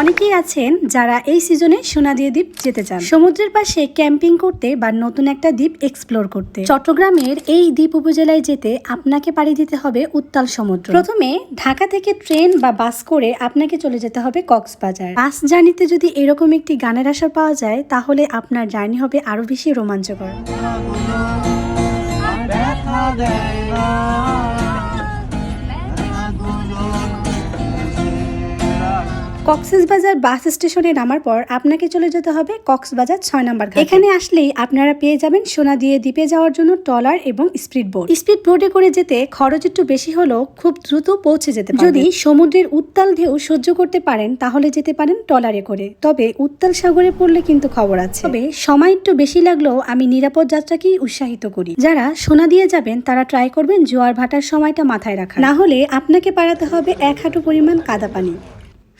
অনেকেই আছেন যারা এই সিজনে সোনাদিয়া দ্বীপ যেতে চান। সমুদ্রের পাশে ক্যাম্পিং করতে বা নতুন একটা দ্বীপ এক্সপ্লোর করতে। চট্টগ্রামের এই দ্বীপ উপজেলায় যেতে আপনাকে পাড়ি দিতে হবে উত্তাল সমুদ্র। প্রথমে ঢাকা থেকে ট্রেন বা বাস করে আপনাকে চলে যেতে হবে কক্সবাজার। বাস জার্নিতে যদি এরকম একটি গানের আসর পাওয়া যায়, তাহলে আপনার জার্নি হবে আরও বেশি রোমাঞ্চকর। কক্সবাজার বাস স্টেশনে নামার পর আপনাকে চলে যেতে হবে কক্সবাজার ছয় নম্বর এখানে আসলেই আপনারা পেয়ে যাবেন সোনা দিয়ে দ্বীপে যাওয়ার জন্য ট্রলার এবং স্পিড বোট। স্পিড বোটে করে যেতে খরচ একটু বেশি হলেও খুব দ্রুত পৌঁছে যেতে যদি সমুদ্রের উত্তাল ঢেউ সহ্য করতে পারেন, তাহলে যেতে পারেন ট্রলারে করে। তবে উত্তাল সাগরে পড়লে কিন্তু খবর আছে। তবে সময় একটু বেশি লাগলেও আমি নিরাপদ যাত্রাকেই উৎসাহিত করি। যারা সোনা দিয়ে যাবেন, তারা ট্রাই করবেন জোয়ার ভাটার সময়টা মাথায় রাখা না হলে আপনাকে পাড়াতে হবে এক হাঁটু পরিমাণ কাদা পানি।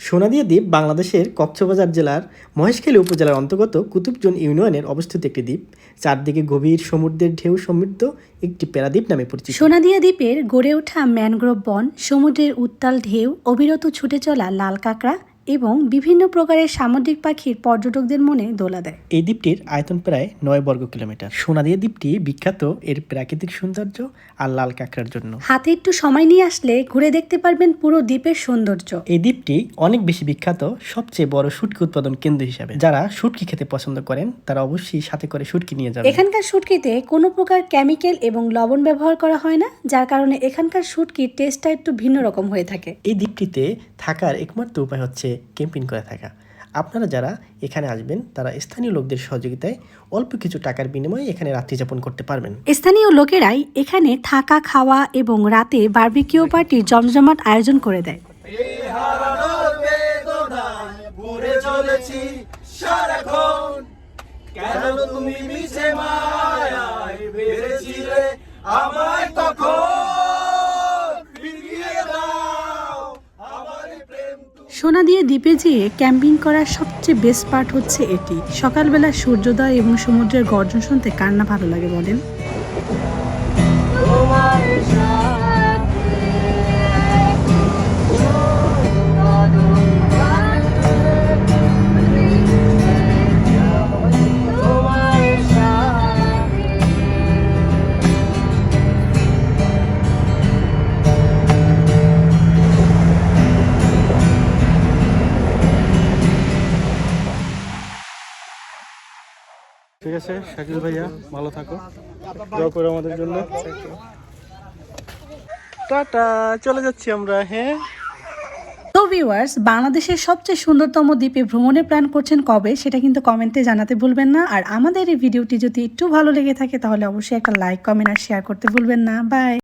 সোনাদিয়া দ্বীপ বাংলাদেশের কক্সবাজার জেলার মহেশখালী উপজেলার অন্তর্গত কুতুবজন ইউনিয়নের অবস্থিত একটি দ্বীপ। চারদিকে গভীর সমুদ্রের ঢেউ সমৃদ্ধ একটি প্যারাদ্বীপ নামে পরিচিত। সোনাদিয়া দ্বীপের গড়ে ওঠা ম্যানগ্রোভ বন, সমুদ্রের উত্তাল ঢেউ, অবিরত ছুটে চলা লাল কাঁকড়া এবং বিভিন্ন প্রকারের সামুদ্রিক পাখির পর্যটকদের মনে দোলা দেয়। এই দ্বীপটির আয়তন প্রায় নয় বর্গ কিলোমিটার। সোনা সোনাদিয়া দ্বীপটি বিখ্যাত এর প্রাকৃতিক সৌন্দর্য আর লাল কাঁকড়ার জন্য। হাতে একটু সময় নিয়ে আসলে ঘুরে দেখতে পারবেন পুরো দ্বীপের সৌন্দর্য। এই দ্বীপটি অনেক বেশি বিখ্যাত সবচেয়ে বড় শুটকি উৎপাদন কেন্দ্র হিসাবে। যারা শুটকি খেতে পছন্দ করেন তারা অবশ্যই সাথে করে শুটকি নিয়ে যাবেন। এখানকার শুটকিতে কোনো প্রকার কেমিক্যাল এবং লবণ ব্যবহার করা হয় না যার কারণে এখানকার শুটকির টেস্টটা একটু ভিন্ন রকম হয়ে থাকে। এই দ্বীপটিতে থাকার একমাত্র উপায় হচ্ছে ক্যাম্পিং করে থাকা। আপনারা যারা এখানে আসবেন তারা স্থানীয় লোকদের সহযোগিতায় অল্প কিছু টাকার বিনিময়ে এখানে রাত্রি যাপন করতে পারবেন। স্থানীয় লোকেরাই এখানে থাকা খাওয়া এবং রাতে বার্বিকিউ পার্টির জমজমাট আয়োজন করে দেয়। এই হারানোর বেদনায় ঘুরে চলেছি সারাক্ষণ। কেন তুমি মায়ায় বেড়েছিলে আমায়? সোনা দিয়ে দ্বীপে যেয়ে ক্যাম্পিং করার সবচেয়ে বেস্ট পার্ট হচ্ছে এটি। সকালবেলা সূর্যোদয় এবং সমুদ্রের গর্জন শুনতে কান্না ভালো লাগে বলেন? ঠিক আছে, শাকিল ভাইয়া, ভালো থাকো। দোয়া করো আমাদের জন্য। টাটা, চলে যাচ্ছি আমরা হ্যাঁ? বাংলাদেশের সবচেয়ে সুন্দরতম দ্বীপে ভ্রমণে প্ল্যান করছেন কবে, সেটা কিন্তু কমেন্টে জানাতে ভুলবেন না। আর আমাদের এই ভিডিওটি যদি একটু ভালো লেগে থাকে, তাহলে অবশ্যই একটা লাইক কমেন্ট আর শেয়ার করতে ভুলবেন না। বাই